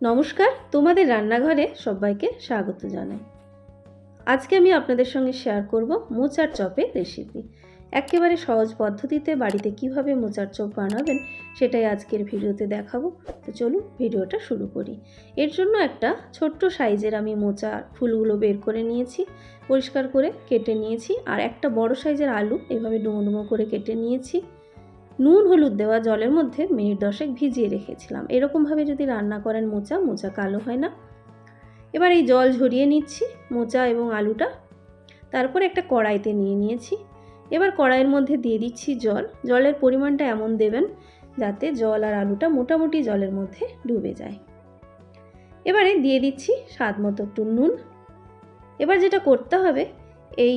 নমস্কার, তোমাদের রান্নাঘরে সবাইকে স্বাগত জানাই। আজকে আমি আপনাদের সঙ্গে শেয়ার করব মোচার চপের রেসিপি একেবারে সহজ পদ্ধতিতে বাড়িতে কীভাবে মোচার চপ বানাবেন সেটাই আজকের ভিডিওতে দেখাবো। তো চলুন ভিডিওটা শুরু করি। এর জন্য একটা ছোট্ট সাইজের আমি মোচার ফুলগুলো বের করে নিয়েছি, পরিষ্কার করে কেটে নিয়েছি, আর একটা বড় সাইজের আলু এভাবে ডুমো ডুমো করে কেটে নিয়েছি। নুন হলুদ দেওয়া জলের মধ্যে মিনিট দশেক ভিজিয়ে রেখেছিলাম। এরকমভাবে যদি রান্না করেন মোচা মোচা কালো হয় না। এবার এই জল ঝরিয়ে নিচ্ছি, মোচা এবং আলুটা। তারপর একটা কড়াইতে নিয়ে নিয়েছি। এবার কড়াইয়ের মধ্যে দিয়ে দিচ্ছি জল। জলের পরিমাণটা এমন দেবেন যাতে জল আর আলুটা মোটামুটি জলের মধ্যে ডুবে যায়। এবারে দিয়ে দিচ্ছি স্বাদ মতো একটু নুন। এবার যেটা করতে হবে, এই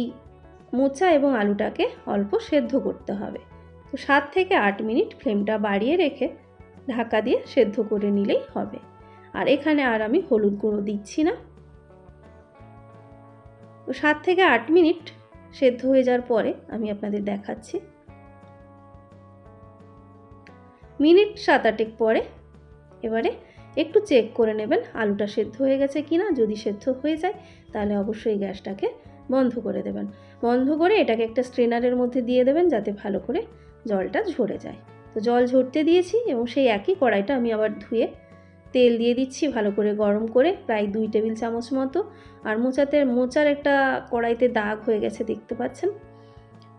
মোচা এবং আলুটাকে অল্প সেদ্ধ করতে হবে। তো সাত থেকে আট মিনিট ফ্লেমটা বাড়িয়ে রেখে ঢাকা দিয়ে সেদ্ধ করে নিলেই হবে। আর এখানে আর আমি হলুদ গুঁড়ো দিচ্ছি না। তো সাত থেকে আট মিনিট সেদ্ধ হয়ে যাওয়ার পরে আমি আপনাদের দেখাচ্ছি। মিনিট সাত আটেক পরে এবারে একটু চেক করে নেবেন আলুটা সেদ্ধ হয়ে গেছে কি না যদি সেদ্ধ হয়ে যায়, তাহলে অবশ্যই গ্যাসটাকে বন্ধ করে দেবেন। বন্ধ করে এটাকে একটা স্ট্রেনারের মধ্যে দিয়ে দেবেন যাতে ভালো করে জলটা ঝরে যায়। তো জল ঝরতে দিয়েছি এবং সেই একই কড়াইটা আমি আবার ধুয়ে তেল দিয়ে দিচ্ছি ভালো করে গরম করে প্রায় দুই টেবিল চামচ মতো। আর মোচাতে, মোচার একটা কড়াইতে দাগ হয়ে গেছে দেখতে পাচ্ছেন?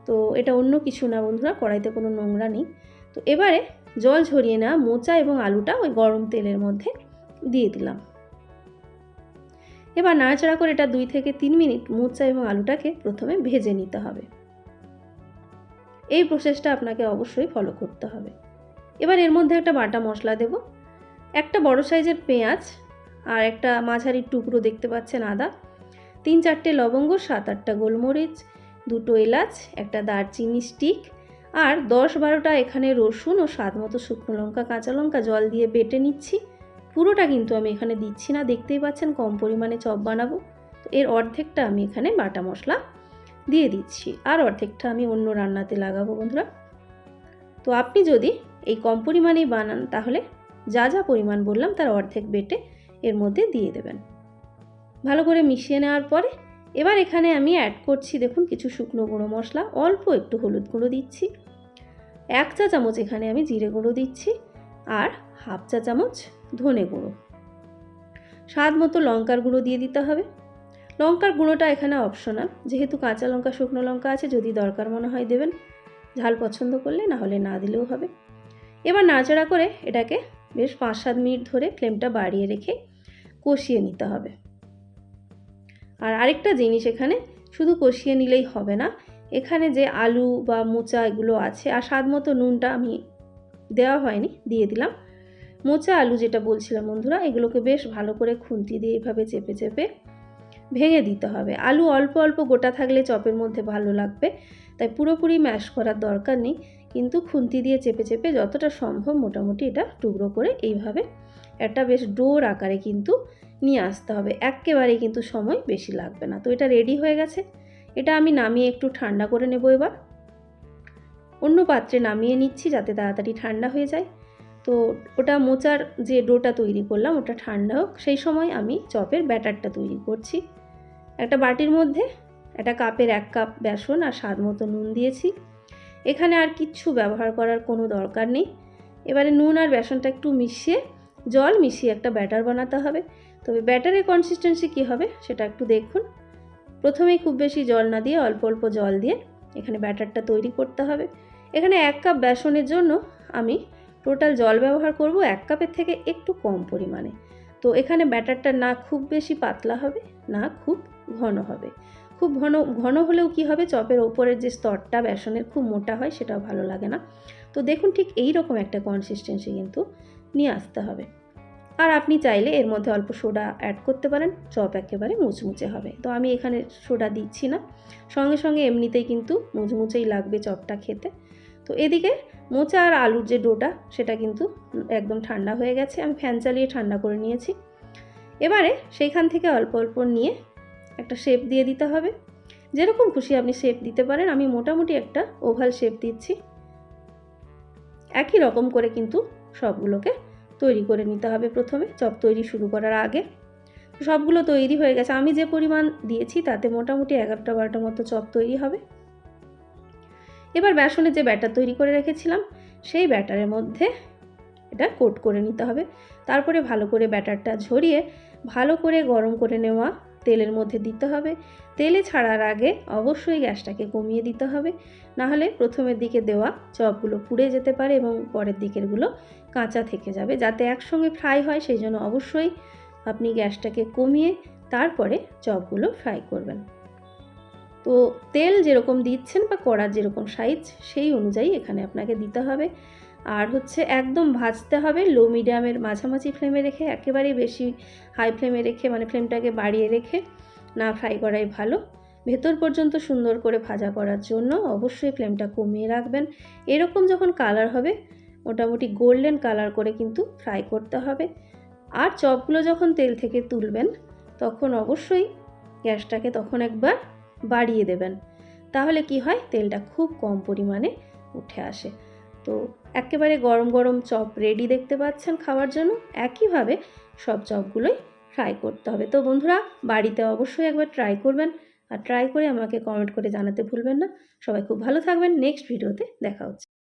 তো এটা অন্য কিছু না বন্ধুরা, কড়াইতে কোনো নোংরা নেই। তো এবারে জল ঝরিয়ে নেওয়া মোচা এবং আলুটা ওই গরম তেলের মধ্যে দিয়ে দিলাম। এবার নাড়াচাড়া করে এটা দুই থেকে তিন মিনিট মোচা এবং আলুটাকে প্রথমে ভেজে নিতে হবে। এই প্রসেসটা আপনাকে অবশ্যই ফলো করতে হবে। এবার এর মধ্যে একটা বাটা মশলা দেব। একটা বড় সাইজের পেঁয়াজ আর একটা মাঝারি টুকরো দেখতে পাচ্ছেন আদা, তিন চারটে লবঙ্গ, সাত আটটা গোলমরিচ, দুটো এলাচ, একটা দারচিনি স্টিক আর দশ বারোটা এখানে রসুন ও স্বাদ মতো শুকনো লঙ্কা, কাঁচা লঙ্কা জল দিয়ে বেটে নিচ্ছি। পুরোটা কিন্তু আমি এখানে দিচ্ছি না। দেখতেই পাচ্ছেন কম পরিমাণে চপ বানাবো। তো এর অর্ধেকটা আমি এখানে বাটা মশলা দিয়ে দিচ্ছি। আর অর্ধেকটা আমি অন্য রান্নাতে লাগাবো বন্ধুরা। তো আপনি যদি এই কম পরিমাণেই বানান, তাহলে যা যা পরিমাণ বললাম তার অর্ধেক বেটে এর মধ্যে দিয়ে দেবেন। ভালো করে মিশিয়ে নেওয়ার পরে এবার এখানে আমি অ্যাড করছি দেখুন কিছু শুকনো গুঁড়ো মশলা। অল্প একটু হলুদ গুঁড়ো দিচ্ছি। এক চা চামচ এখানে আমি জিরে গুঁড়ো দিচ্ছি। আর হাফ চা চামচ ধনে গুঁড়ো। স্বাদ মতো লঙ্কার গুঁড়ো দিয়ে দিতে হবে। লঙ্কার গুঁড়োটা এখানে অপশনাল যেহেতু কাঁচা লঙ্কা, শুকনো লঙ্কা আছে, যদি দরকার মনে হয় দেবেন। ঝাল পছন্দ করলে, না হলে না দিলেও হবে। এবার নাড়াচাড়া করে এটাকে বেশ পাঁচ সাত মিনিট ধরে ফ্লেমটা বাড়িয়ে রেখে কষিয়ে নিতে হবে। আর আরেকটা জিনিস এখানে, শুধু কষিয়ে নিলেই হবে না। এখানে যে আলু বা মোচা এগুলো আছে, আর স্বাদ মতো নুনটা আমি দেওয়া হয়নি, দিয়ে দিলাম। মোচা আলু যেটা বলছিলাম বন্ধুরা, এগুলোকে বেশ ভালো করে খুন্তি দিয়ে এভাবে চেপে চেপে ভেঙে দিতে হবে। আলু অল্প অল্প গোটা থাকলে চপের মধ্যে ভালো লাগবে, তাই পুরোপুরি ম্যাশ করার দরকার নেই। কিন্তু খুন্তি দিয়ে চেপে চেপে যতটা সম্ভব মোটামুটি এটা টুকরো করে এইভাবে একটা বেশ ডোর আকারে কিন্তু নিয়ে আসতে হবে। একেবারেই কিন্তু সময় বেশি লাগবে না। তো এটা রেডি হয়ে গেছে। এটা আমি নামিয়ে একটু ঠান্ডা করে নেব এবার। অন্য পাত্রে নামিয়ে নিচ্ছি যাতে তাড়াতাড়ি ঠান্ডা হয়ে যায়। তো ওটা মোচার যে ডোটা তৈরি করলাম, ওটা ঠান্ডা হোক, সেই সময় আমি চপের ব্যাটারটা তৈরি করছি। একটা বাটির মধ্যে একটা কাপের এক কাপ বেসন আর স্বাদ মতো নুন দিয়েছি। এখানে আর কিচ্ছু ব্যবহার করার কোনো দরকার নেই। এবারে নুন আর বেসনটা একটু মিশিয়ে, জল মিশিয়ে একটা ব্যাটার বানাতে হবে। তবে ব্যাটারের কনসিস্টেন্সি কী হবে সেটা একটু দেখুন। প্রথমেই খুব বেশি জল না দিয়ে অল্প অল্প জল দিয়ে এখানে ব্যাটারটা তৈরি করতে হবে। এখানে এক কাপ বেসনের জন্য আমি টোটাল জল ব্যবহার করব এক কাপের থেকে একটু কম পরিমাণে। তো এখানে ব্যাটারটা না খুব বেশি পাতলা হবে, না খুব ঘন হবে। খুব ঘন ঘন হলেও কি হবে, চপের ওপরের যে স্তরটা বেসনের খুব মোটা হয় সেটাও ভালো লাগে না। তো দেখুন ঠিক এই রকম একটা কনসিস্টেন্সি কিন্তু নিয়ে আসতে হবে। আর আপনি চাইলে এর মধ্যে অল্প সোডা অ্যাড করতে পারেন, চপ একেবারে মুচমুচে হবে। তো আমি এখানে সোডা দিচ্ছি না। সঙ্গে সঙ্গে এমনিতেই কিন্তু মুচমুচেই লাগবে চপটা খেতে। তো এদিকে মোচা আর আলুর যে ডোটা, সেটা কিন্তু একদম ঠান্ডা হয়ে গেছে। আমি ফ্যান চালিয়ে ঠান্ডা করে নিয়েছি। এবারে সেইখান থেকে অল্প অল্প নিয়ে একটা শেপ দিয়ে দিতে হবে। যেরকম খুশি আপনি শেপ দিতে পারেন। আমি মোটামুটি একটা ওভাল শেপ দিচ্ছি। একই রকম করে কিন্তু সবগুলোকে তৈরি করে নিতে হবে প্রথমে। চপ তৈরি শুরু করার আগে। সবগুলো তৈরি হয়ে গেছে। আমি যে পরিমাণ দিয়েছি, তাতে মোটামুটি এগারোটা বারোটা মতো চপ তৈরি হবে। এবার বেসনের যে ব্যাটার তৈরি করে রেখেছিলাম, সেই ব্যাটারের মধ্যে এটা কোট করে নিতে হবে। তারপরে ভালো করে ব্যাটারটা ঝরিয়ে ভালো করে গরম করে নেওয়া তেলের মধ্যে দিতে হবে। তেলে ছাড়ার আগে অবশ্যই গ্যাসটাকে কমিয়ে দিতে হবে। নাহলে প্রথমের দিকে দেওয়া চপগুলো পুড়ে যেতে পারে এবং পরের দিকেরগুলো কাঁচা থেকে যাবে। যাতে একসঙ্গে ফ্রাই হয়, সেই জন্য অবশ্যই আপনি গ্যাসটাকে কমিয়ে তারপরে চপগুলো ফ্রাই করবেন। তো তেল যেরকম দিচ্ছেন বা কড়ার যেরকম সাইজ সেই অনুযায়ী এখানে আপনাকে দিতে হবে। আর হচ্ছে একদম ভাজতে হবে লো মিডিয়ামের মাঝামাঝি ফ্লেমে রেখে, একেবারেই বেশি হাই ফ্লেমে রেখে মানে ফ্লেমটাকে বাড়িয়ে রেখে না ফ্রাই করাই ভালো। ভেতর পর্যন্ত সুন্দর করে ভাজা করার জন্য অবশ্যই ফ্লেমটা কমিয়ে রাখবেন। এরকম যখন কালার হবে, মোটামুটি গোল্ডেন কালার করে কিন্তু ফ্রাই করতে হবে। আর চপগুলো যখন তেল থেকে তুলবেন, তখন অবশ্যই গ্যাসটাকে তখন একবার বাড়িয়ে দেবেন। তাহলে কি হয়? তেলটা খুব কম পরিমাণে উঠে আসে। তো একেবারে গরম গরম চপ রেডি দেখতে পাচ্ছেন খাওয়ার জন্য। একইভাবে সব চপগুলোই ফ্রাই করতে হবে। তো বন্ধুরা, বাড়িতে অবশ্যই একবার ট্রাই করবেন আর ট্রাই করে আমাকে কমেন্ট করে জানাতে ভুলবেন না। সবাই খুব ভালো থাকবেন। নেক্সট ভিডিওতে দেখা হচ্ছে।